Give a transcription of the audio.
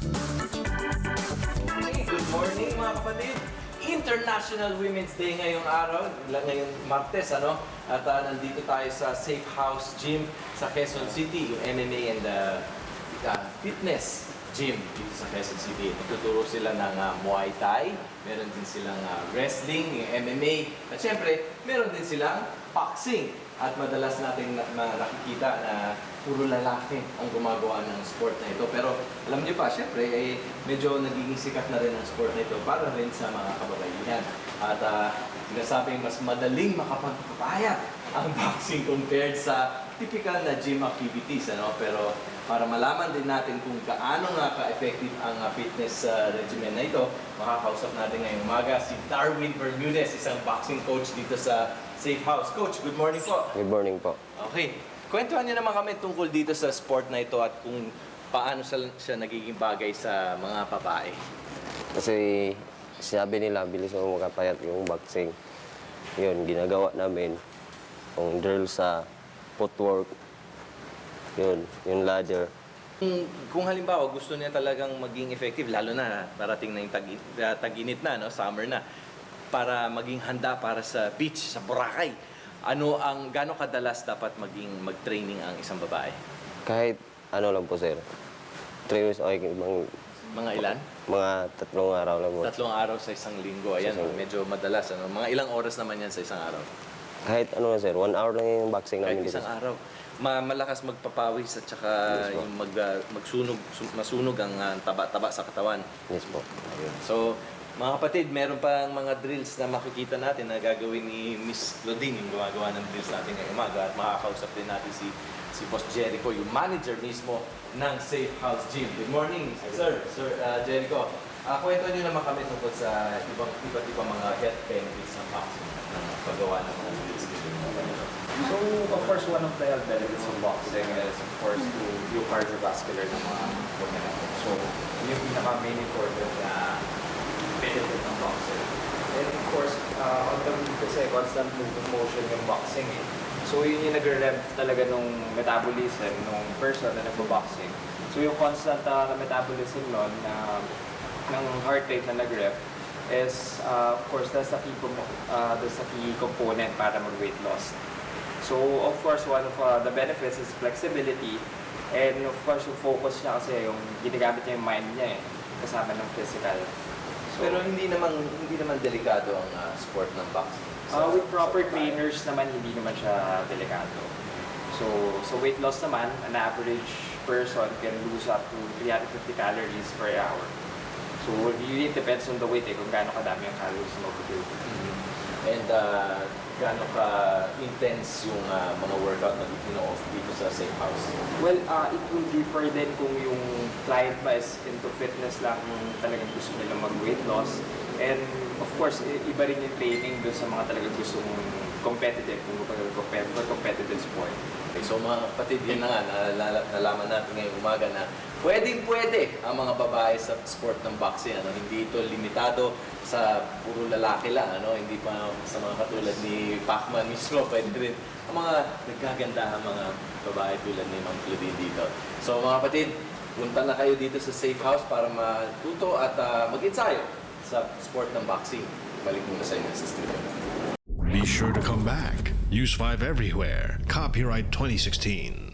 Hey, good morning mga kapatid! International Women's Day ngayong araw, ngayong Martes, ano? At ah, nandito tayo sa Safe House Gym sa Quezon City, yung MMA and uh, uh, Fitness Gym dito sa Quezon City. Nagtuturo sila ng ah, Muay Thai, meron din silang ah, wrestling, MMA, at syempre, meron din silang boxing. At madalas natin na, na- nakikita na puro lalaki ang gumagawa ng sport na ito. Pero alam niyo pa, syempre, eh, medyo nagiging sikat na rin ang sport na ito para rin sa mga kababaihan. At uh, sinasabing mas madaling makapagpapayat ang boxing compared sa typical na gym activities. Ano? Pero para malaman din natin kung gaano nga ka-effective ang uh, fitness uh, regimen na ito, makakausap natin ngayong umaga si Darwin Bermudez, isang boxing coach dito sa Safe House. Coach, good morning po. Good morning po. Okay. Kwentuhan niyo naman kami tungkol dito sa sport na ito at kung paano siya, siya nagiging bagay sa mga babae. Kasi sinabi nila, bilis mo makapayat yung boxing. Yun, ginagawa namin. Yung drill sa footwork. Yun, yung ladder. Kung, kung halimbawa gusto niya talagang maging effective, lalo na parating na yung tag, tag-init na, no? summer na, para maging handa para sa beach, sa Boracay, ano ang gano'ng kadalas dapat maging mag-training ang isang babae? Kahit ano lang po, sir. Three weeks, okay, mga, ilan? mga tatlong araw lang po. Tatlong araw sa isang linggo. Ayan, Sa isang- medyo madalas. Ano? Mga ilang oras naman yan sa isang araw? Kahit ano lang, sir. One hour lang yung boxing Kahit namin dito. isang araw. Ma malakas magpapawis at saka Yes, yung mag, ah, magsunog, su- masunog ang ah, taba-taba sa katawan. Yes po. Ayun. So, mga kapatid, meron pang mga drills na makikita natin na gagawin ni Miss Claudine, yung gumagawa ng drills natin ngayong umaga. At makakausap din natin si, si Boss Jericho, yung manager mismo ng Safe House Gym. Good morning, sir. Sir uh, Jericho. Uh, kwento niyo naman kami tungkol sa ibang iba't ibang mga health benefits ng boxing ng paggawa ng mga drills. So, of course, one of the health benefits of boxing is, of course, to yung cardiovascular ng mga. So, yun yung pinaka-main important na benefit ng boxing. And of course, uh, on the move kasi, constant move of motion yung boxing eh. So, yun yung nag-rev talaga nung metabolism nung person na nagbo-boxing. So, yung constant uh, na metabolism nun, na ng heart rate na nag-rev, is, uh, of course, that's the key, uh, that's the key component para mag-weight loss. So, of course, one of uh, the benefits is flexibility. And of course, yung focus niya kasi yung ginagamit niya yung mind niya eh, kasama ng physical. So, Pero hindi naman hindi naman delikado ang ah, sport ng boxing. uh, with proper sa- trainers naman, hindi naman siya delikado. So, so weight loss naman, an average person can lose up to 350 calories per hour. So, it really depends on the weight eh, kung gaano kadami ang calories na mabubuo. And uh, gaano ka intense yung ah, mga workout na ino-off dito sa safe house? Well, uh, it will differ din kung yung client ba is into fitness lang talagang gusto nila mag-weight loss. And of course, iba rin yung training doon sa mga talagang gusto mong competitive, kung competitive, competitive sport. Okay, so mga kapatid, yun na nga, nalala- nalaman natin ngayong umaga na pwedeng pwede ang mga babae sa sport ng boxing. Ano? Hindi ito limitado sa puro lalaki lang. Ano? Hindi pa sa mga katulad ni Pacman mismo, pwede rin ang mga nagkaganda ang mga babae tulad ni Ma'am Claudine dito. So mga kapatid, punta na kayo dito sa safe house para matuto at ah, mag-ensayo sa sport ng boxing. Balik muna sa inyo sa studio. Be sure to come back. Use 5 everywhere. Copyright 2016.